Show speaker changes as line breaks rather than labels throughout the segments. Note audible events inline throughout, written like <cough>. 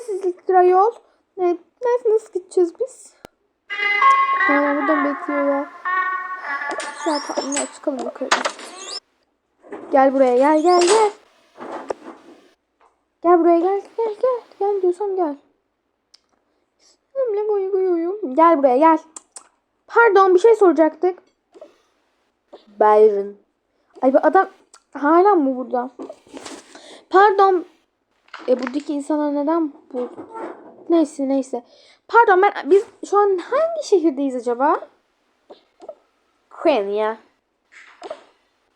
sessizliktir ayol. Ne, nasıl, nasıl gideceğiz biz? Hala buradan bekliyorlar. An tatlımlar çıkalım yukarı. Gel buraya gel gel gel. Gel buraya gel gel gel. Gel diyorsam gel. Ömle goy goy goy. Gel buraya gel. Pardon bir şey soracaktık. Byron. Ay bu adam hala mı burada? Pardon. E buradaki insanlar neden bu? Neyse neyse. Pardon ben biz şu an hangi şehirdeyiz acaba? Konya.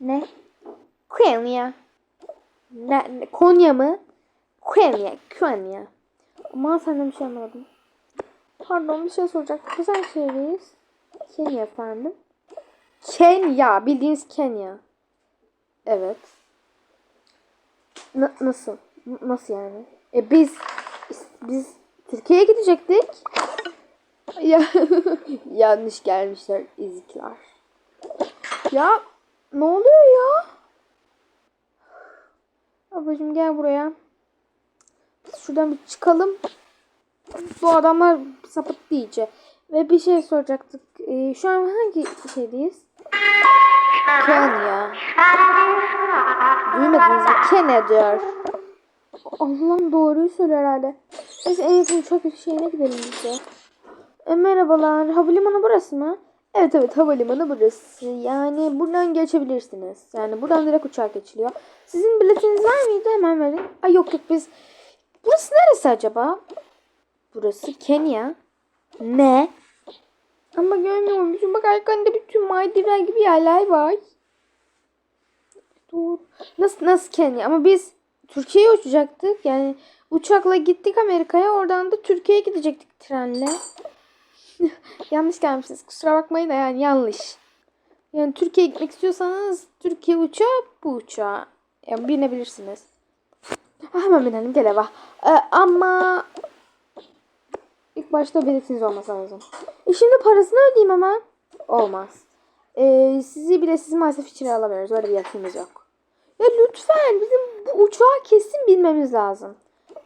Ne? Konya. Ne, ne- Konya mı? Konya. Konya. Aman senden bir şey anlamadım. Pardon bir şey soracak. Biz şehirdeyiz? Kenya efendim. Kenya. Bildiğiniz Kenya. Evet. Na- nasıl? Nasıl yani? E biz biz Türkiye'ye gidecektik. Ya <laughs> yanlış gelmişler izikler. Ya ne oluyor ya? Ablacığım gel buraya. Biz şuradan bir çıkalım. Bu adamlar sapıttı iyice. Ve bir şey soracaktık. Ee, şu an hangi şeydeyiz? Kenya. Duymadınız mı? Kenya diyor. Allah'ım doğruyu söylüyor herhalde. Neyse en yakın uçak şeyine gidelim biz de. E, merhabalar. Havalimanı burası mı? Evet evet havalimanı burası. Yani buradan geçebilirsiniz. Yani buradan direkt uçak geçiliyor. Sizin biletiniz var mıydı? Hemen verin. Ay yok yok biz. Burası neresi acaba? Burası Kenya. Ne? Ama görmüyor musun? Bak arkanda bütün Maldivler gibi yerler var. Doğru. Nasıl nasıl Kenya? Ama biz Türkiye'ye uçacaktık. Yani uçakla gittik Amerika'ya. Oradan da Türkiye'ye gidecektik trenle. <laughs> yanlış gelmişsiniz. Kusura bakmayın da yani yanlış. Yani Türkiye'ye gitmek istiyorsanız Türkiye uçağı bu uçağa. Yani binebilirsiniz. Ha, hemen binelim gel eve. Ee, ama ilk başta biletiniz olması lazım. E şimdi parasını ödeyeyim hemen. Olmaz. Ee, sizi bile sizi maalesef içeri alamıyoruz. Öyle bir yakınımız yok. Ya lütfen bizim bu uçağı kesin bilmemiz lazım.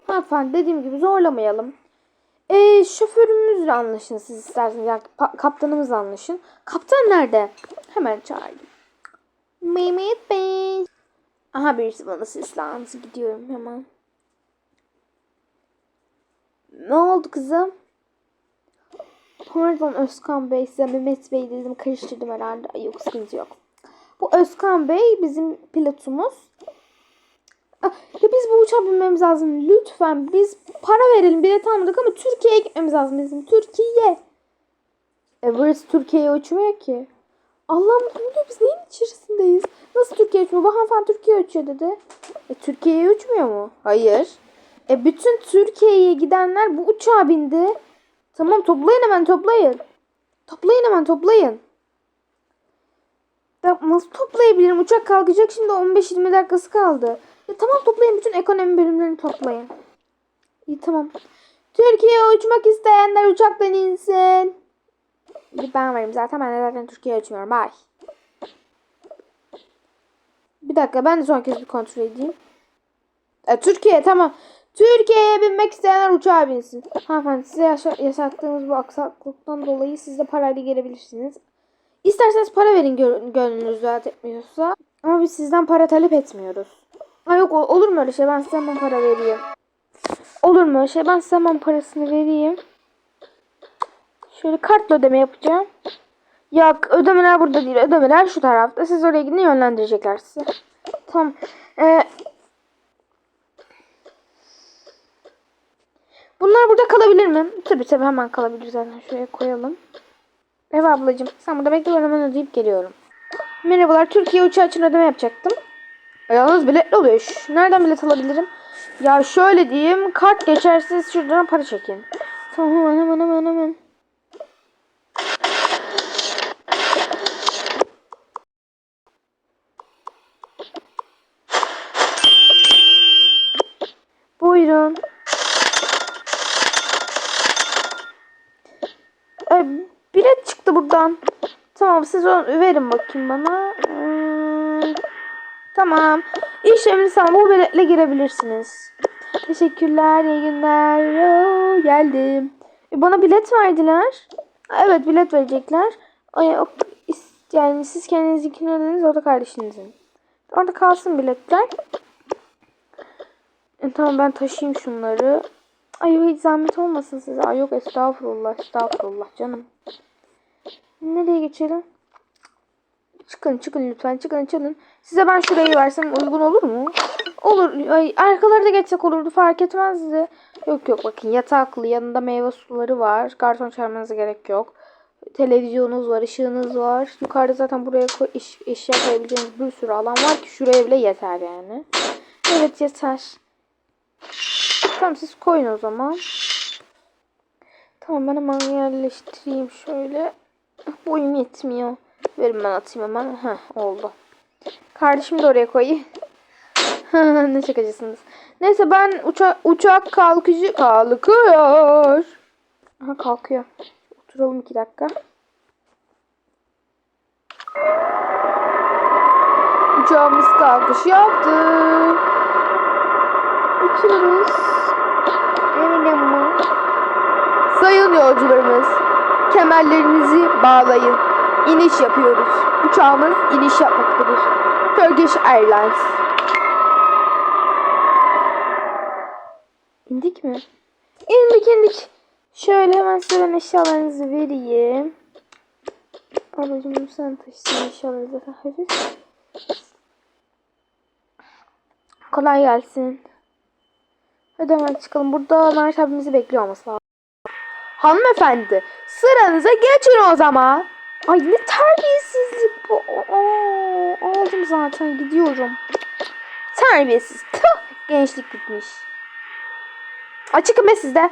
Hanımefendi dediğim gibi zorlamayalım. Ee, şoförümüzle anlaşın siz isterseniz. Yani kaptanımızla anlaşın. Kaptan nerede? Hemen çağırdım. Mehmet Bey. Aha birisi bana seslendi. Gidiyorum hemen. Ne oldu kızım? Pardon Özkan Bey size Mehmet Bey dedim karıştırdım herhalde. Yok sıkıntı yok. Bu Özkan Bey bizim pilotumuz. Ah, Ya biz bu uçağa binmemiz lazım. Lütfen biz para verelim bilet almadık ama Türkiye'ye gitmemiz lazım bizim. Türkiye. E burası Türkiye'ye uçmuyor ki. Allah'ım ne oluyor biz neyin içerisindeyiz? Nasıl Türkiye uçmuyor? Bu hanımefendi Türkiye uçuyor dedi. E Türkiye'ye uçmuyor mu? Hayır. E bütün Türkiye'ye gidenler bu uçağa bindi. Tamam toplayın hemen toplayın. Toplayın hemen toplayın. Nasıl toplayabilirim? Uçak kalkacak şimdi 15-20 dakikası kaldı. Ya tamam toplayın bütün ekonomi bölümlerini toplayın. İyi tamam. Türkiye'ye uçmak isteyenler uçaktan insin. Ben varım zaten ben zaten Türkiye'ye uçmuyorum. Bye. Bir dakika ben de son kez bir kontrol edeyim. E, Türkiye tamam. Türkiye'ye binmek isteyenler uçağa binsin. Hanımefendi size yaşa- yaşattığımız bu aksaklıktan dolayı siz de parayla gelebilirsiniz. İsterseniz para verin gö- gönlünüz rahat etmiyorsa. Ama biz sizden para talep etmiyoruz. Ha yok olur mu öyle şey ben size hemen para vereyim. Olur mu öyle şey ben size hemen parasını vereyim. Şöyle kartla ödeme yapacağım. Yok ödemeler burada değil ödemeler şu tarafta. Siz oraya gidin yönlendirecekler sizi. Tamam. Ee, bunlar burada kalabilir mi? Tabii tabii hemen kalabilir zaten. Şuraya koyalım. Ev ablacığım sen burada bekle ben hemen ödeyip geliyorum. Merhabalar Türkiye uçağı için ödeme yapacaktım. Yalnız biletli oluyor. Şş, Nereden bilet alabilirim? Ya şöyle diyeyim kart geçersiz şuradan para çekin. Tamam hemen hemen hemen. Buyurun. E, bilet çıktı buradan. Tamam siz onu verin bakayım bana. Hmm, tamam. İşlemini sağlam bu biletle girebilirsiniz. Teşekkürler, iyi günler. Oo, geldim. E, bana bilet verdiler. Evet, bilet verecekler. Ay, o, yani siz kendinizinkini ödediniz, o da kardeşinizin. Orada kalsın biletler. E, tamam ben taşıyayım şunları. Ay hiç zahmet olmasın size. Ay yok estağfurullah, estağfurullah canım. Nereye geçelim? Çıkın çıkın lütfen çıkın çıkın. Size ben şurayı versem uygun olur mu? Olur. Ay, arkaları da geçsek olurdu fark etmezdi. Yok yok bakın yataklı yanında meyve suları var. Garson çağırmanıza gerek yok. Televizyonunuz var, ışığınız var. Yukarıda zaten buraya koy, iş, eşya koyabileceğiniz bir sürü alan var ki şuraya bile yeter yani. Evet yeter. Tamam siz koyun o zaman. Tamam ben hemen yerleştireyim şöyle. Boyum yetmiyor. Verin ben atayım hemen. Heh oldu. Kardeşimi de oraya koyayım. <laughs> ne şakacısınız. Neyse ben uça uçak kalkıcı kalkıyor. Aha kalkıyor. Oturalım iki dakika. Uçağımız kalkış yaptı. Uçuyoruz. Eminim mi? Sayın yolcularımız, kemerlerinizi bağlayın. İniş yapıyoruz. Uçağımız iniş yapmaktadır. Turkish Airlines. İndik mi? İndik indik. Şöyle hemen size eşyalarınızı vereyim. Ablacığım sen taşısın eşyaları zaten hafif. Kolay gelsin. Hadi hemen çıkalım. Burada Mert abimizi bekliyor olması lazım. Hanımefendi sıranıza geçin o zaman. Ay ne terbiyesizlik bu. Aa, aldım zaten gidiyorum. Terbiyesiz. Tüh, gençlik bitmiş. Açıkım be sizde.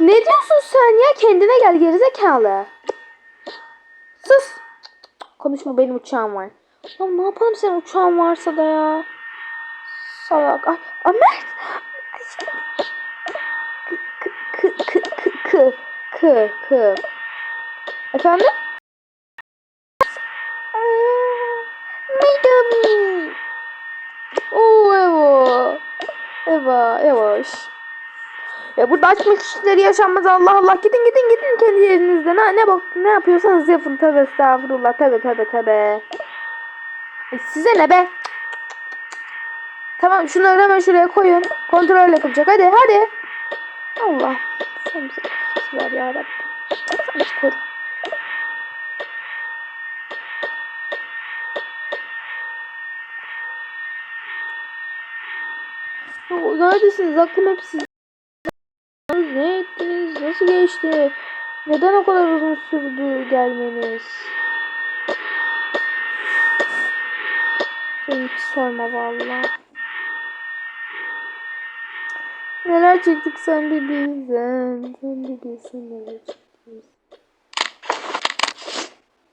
Ne diyorsun sen ya? Kendine gel gerizekalı. Sus. Konuşma benim uçağım var. Ya ne yapalım senin uçağın varsa da ya. Salak. Ay, ay Mert. K k k Efendim? Midami. Oo Evo. Eva, Evoş. Ya burada açmak işleri yaşanmaz Allah Allah. Gidin gidin gidin kendi yerinizde. Ne, ne bak ne yapıyorsanız yapın. Tövbe estağfurullah. Tövbe tövbe tövbe. Ay, size ne be? Tamam şunları hemen şuraya koyun. Kontrol yapılacak. Hadi hadi. Allah. Sen bize ver ya Rabbim. Sen koru. Neredesiniz? Aklım hep sizde. Ne ettiniz? Nasıl geçti? Neden o kadar uzun sürdü gelmeniz? Hiç sorma valla. Neler çektik sen bir bilsen. Sen bir bilsen neler çektik.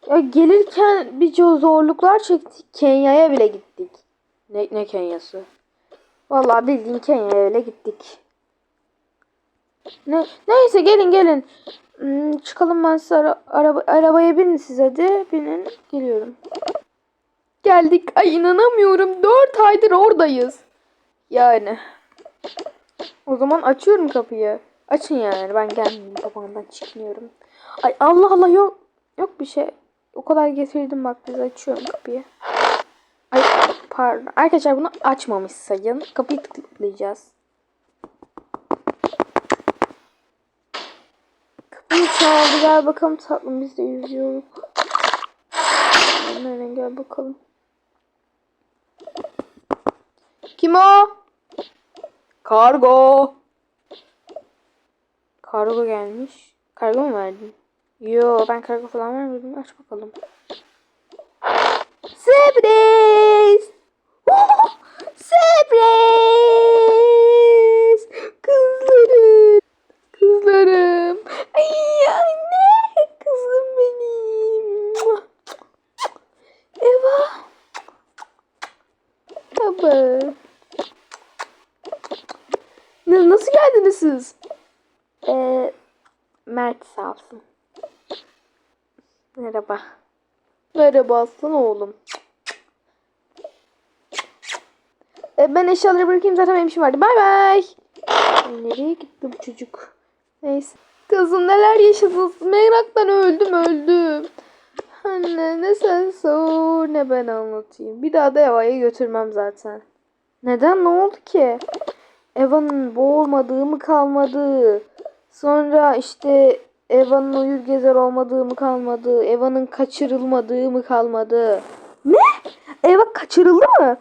Ya gelirken bir zorluklar çektik. Kenya'ya bile gittik. Ne, ne Kenya'sı? Vallahi bildiğin Kenya'ya bile gittik. Ne, neyse gelin gelin. Hmm, çıkalım ben size ara, araba, arabaya binin siz hadi. Binin. Geliyorum. Geldik. Ay inanamıyorum. Dört aydır oradayız. Yani. O zaman açıyorum kapıyı. Açın yani. Ben gelmeyeyim. Babandan çıkmıyorum. Ay Allah Allah yok. Yok bir şey. O kadar getirdim bak biz açıyorum kapıyı. Ay pardon. Arkadaşlar bunu açmamış sayın. Kapıyı tıklayacağız. Kapıyı çaldı. Gel bakalım tatlım biz de yüzüyoruz. Nereden gel bakalım. Kim o? Kargo. Kargo gelmiş. Kargo mu verdin? Yo ben kargo falan vermedim. Aç bakalım. Sürpriz! <laughs> Sürpriz! Kızlarım! Kızlarım! Ay anne! Kızım benim! Eva! Baba! Ne, nasıl geldiniz siz? Ee, Mert sağ olsun. Merhaba. Merhaba aslan oğlum. E, ben eşyaları bırakayım zaten benim işim vardı. Bay bay. Ay, nereye gitti bu çocuk? Neyse. Kızım neler yaşadınız? Meraktan öldüm öldüm. Anne ne sen sor ne ben anlatayım. Bir daha da Eva'yı götürmem zaten. Neden? Ne oldu ki? Eva'nın boğulmadığı mı kalmadı? Sonra işte Eva'nın uyur gezer olmadığı mı kalmadı? Eva'nın kaçırılmadığı mı kalmadı? Ne? Eva kaçırıldı mı?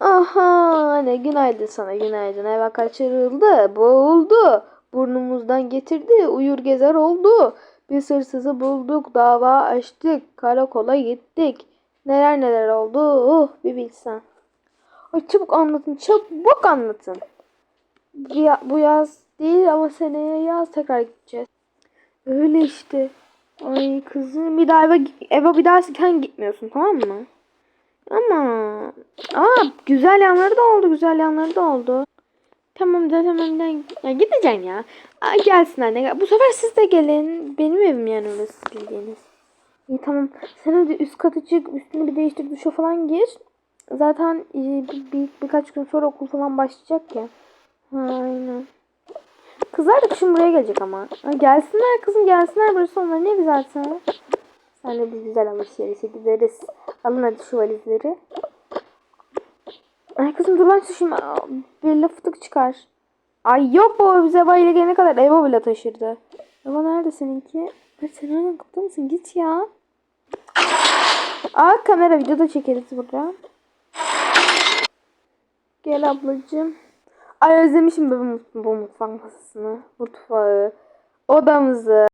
Aha anne günaydın sana günaydın. Eva kaçırıldı, boğuldu. Burnumuzdan getirdi, uyur gezer oldu. Biz hırsızı bulduk, dava açtık, karakola gittik. Neler neler oldu, oh bir bilsen. Ay çabuk anlatın, çabuk anlatın. Ya- bu yaz değil ama seneye yaz tekrar gideceğiz. Öyle işte. Ay kızım bir daha eve, eve bir daha sen gitmiyorsun tamam mı? Ama aa güzel yanları da oldu güzel yanları da oldu. Tamam da tamam da ya gideceksin ya. Aa, gelsin anne. Bu sefer siz de gelin. Benim evim yani orası bildiğiniz. İyi tamam. Sen hadi üst katı çık. Üstünü bir değiştir. Duşa falan gir. Zaten e, bir, bir, birkaç gün sonra okul falan başlayacak ya. Aynen. Kızlar da kışın buraya gelecek ama. Gelsinler kızım gelsinler. Burası onların evi zaten. Senle bir güzel alışverişe gideriz. Alın hadi şu valizleri. Ay kızım dur ben şimdi bir lafıtık çıkar. Ay yok baba bize ile gelene kadar Eva bile taşırdı. Eva nerede seninki? Ay sen nereden kapıda mısın? Git ya. Aa kamera videoda çekeriz burada. Gel ablacığım. Ay özlemişim bu, bu mutfak masasını. Mutfağı. Odamızı.